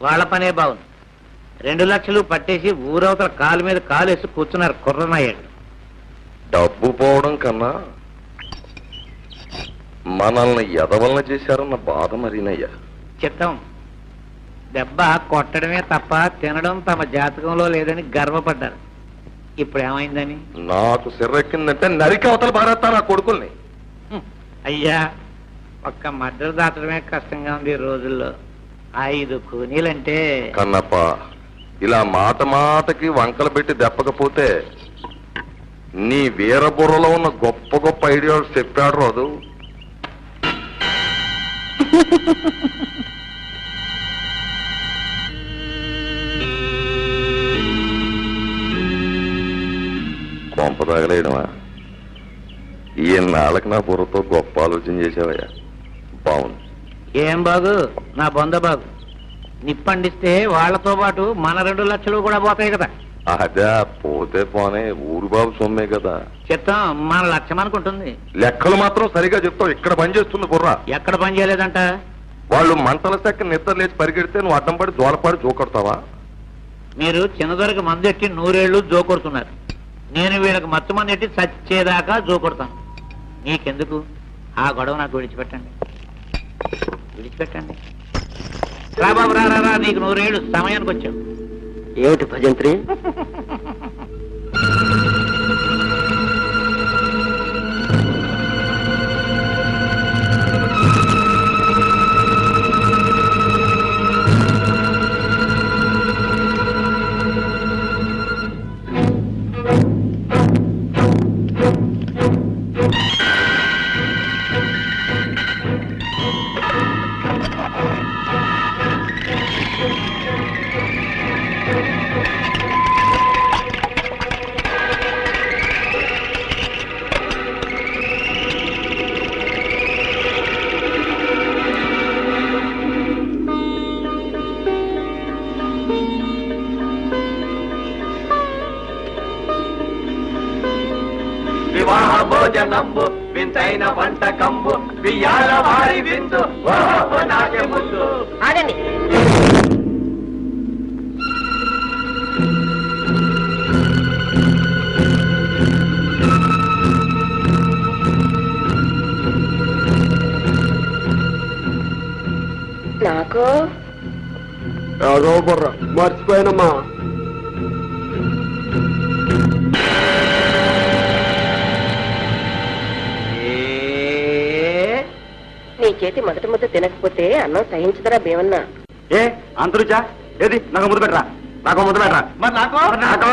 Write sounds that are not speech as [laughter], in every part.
వాళ్ళ పనే బాగుంది. రెండు లక్షలు పట్టేసి ఊరవతల కాలు మీద కాలు వేసి కూర్చున్నారు కుర్రనాయాడు డబ్బు పోవడం కన్నా మనల్ని ఎదవలన చేశారన్న బాధ మరీనయ్యా. చిత్తం. దెబ్బ కొట్టడమే తప్ప తినడం తమ జాతకంలో లేదని గర్వపడ్డారు. ఇప్పుడు ఏమైందని? నాకు సిర్రెక్కిందంటే నరికి అవతల పారేస్తా నా కొడుకుల్ని. అయ్యా ఒక్క మద్దతు దాటడమే కష్టంగా ఉంది ఈ రోజుల్లో. ఐదు కూనీలంటే కన్నప్ప ఇలా మాట మాటకి వంకలు పెట్టి దెప్పకపోతే నీ వీరబుర్రలో ఉన్న గొప్ప గొప్ప ఐడియాలు చెప్పాడు రాదు కొంప తగలేయడమా? ఈ నాళ్ళకి నా బుర్రతో గొప్ప ఆలోచన చేసావయ్యా బాగుంది. ఏం బాగు? నా బొంద బాగు. నిప్పండిస్తే వాళ్ళతో పాటు మన రెండు లక్షలు కూడా పోతాయి కదా. అదే పోతే పోనే ఊరు బాబు సొమ్మే కదా. చిత్తం మన లక్ష్యం అనుకుంటుంది. లెక్కలు మాత్రం సరిగా చెప్తావు ఇక్కడ పని చేస్తుంది బుర్ర. ఎక్కడ పని చేయలేదంట? వాళ్ళు మంటల సెక్క నిద్ర లేచి పరిగెడితే నువ్వు అడ్డం పడి దోలపడి జోకొడతావా మీరు చిన్నదొరకు మందు ఎట్టి నూరేళ్ళు జోకొడుతున్నారు నేను వీళ్ళకి మత్తు మంది ఎట్టి చచ్చేదాకా జోకొడతాను నీకెందుకు? ఆ గొడవ నాకు విడిచిపెట్టండి. విడిచిపెట్టండి రా బాబు రా నీకు నూరేళ్ళు సమయానికి వచ్చావు ఏమిటి భజంత్రి? వివాహ భోజనంబు వింతైన వంటకంబు వియ్యాల వారి విందు నాకే ముందు ఆగండి. నాకు? ఏదో బుర్ర మర్చిపోయానమ్మా. నీ చేతి మొదటి ముద్ద తినకపోతే అన్నం సహించదరా భీమన్నా. ఏ అంతరుచా? ఏది? నాకు ముద్దు పెట్టరా? నాకు ముద్దు పెట్టరా? మరి నాకు? నాకు?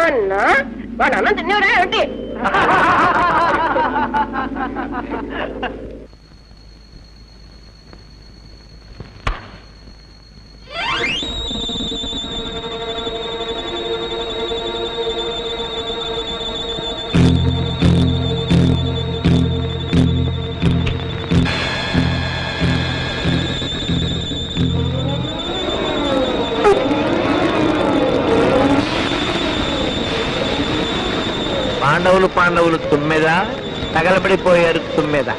అన్నా వాడు అన్నం తినేవరా ఏమిటి? [laughs] పాండవులు పాండవులు తుమ్మెద? తగలబడిపోయారు తుమ్మెద?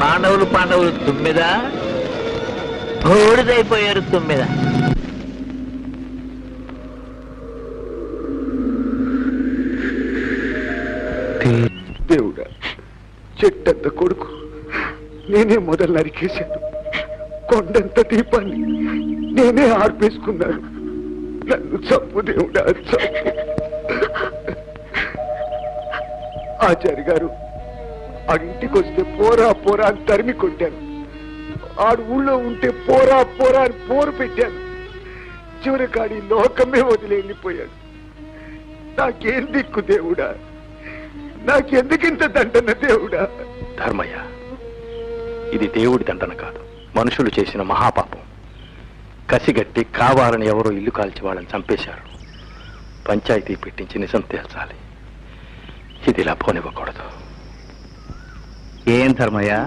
పాండవులు పాండవులు తుమ్మెద? బూడిదైపోయారు తుమ్మెద? దేవుడా చెట్టంత కొడుకు. నేనే మొదలు నరికేశాను. కొండంత దీపాన్ని నేనే ఆర్పేసుకున్నాను. నన్ను చంపు దేవుడా చంపు. ఆచార్య గారు ఆ ఇంటికి వస్తే పోరా పోరా అని తరిమి కొట్టాను. ఆడు ఊళ్ళో ఉంటే పోరా పోరా అని పోరు పెట్టాను. చివరి కాడి లోకమే వదిలి వెళ్ళిపోయాడు. నాకేం దిక్కు దేవుడా? నాకెందుకింత దండన దేవుడా? ధర్మయ్య ఇది దేవుడి దండన కాదు. మనుషులు చేసిన మహాపాపం. కసిగట్టి కావాలని ఎవరో ఇల్లు కాల్చి వాళ్ళని చంపేశారు. పంచాయతీ పెట్టించి నిజం తేల్చాలి. ఇది ఇలా పోనివ్వకూడదు. ఏం ధర్మయ్య?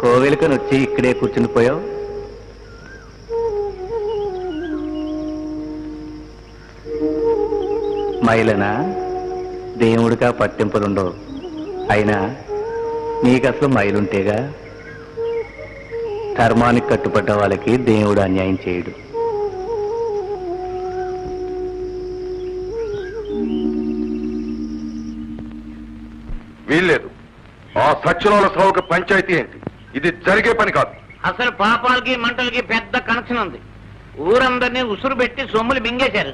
కోవెలకని వచ్చి ఇక్కడే కూర్చుని పోయావు? మైలనా దేవుడిగా పట్టింపులుండవు. అయినా నీకు అసలు మైలుంటేగా ధర్మానికి కట్టుబడ్డ వాళ్ళకి దేవుడు అన్యాయం చేయడు. వీల్లేదు. ఆ సచ్చినోళ్ళ సావుకి పంచాయతీ ఏంటి? ఇది జరిగే పని కాదు. అసలు పాపాలకి మంటలకి పెద్ద కనెక్షన్ ఉంది. ఊరందరినీ ఉసురు పెట్టి సొమ్ములు మింగేశారు.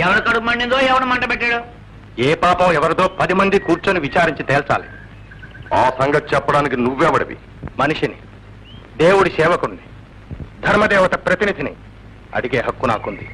ఎవడ కడుపు మండిందో ఎవడ మంట పెట్టాడో? ఏ పాపం ఎవరిదో పది మంది కూర్చొని విచారించి తేల్చాలి. ఆ సంగతి చెప్పడానికి నువ్వెవడివి? మనిషిని. దేవుడి సేవకుణ్ణి. ధర్మదేవత ప్రతినిధిని. అడిగే హక్కు నాకుంది.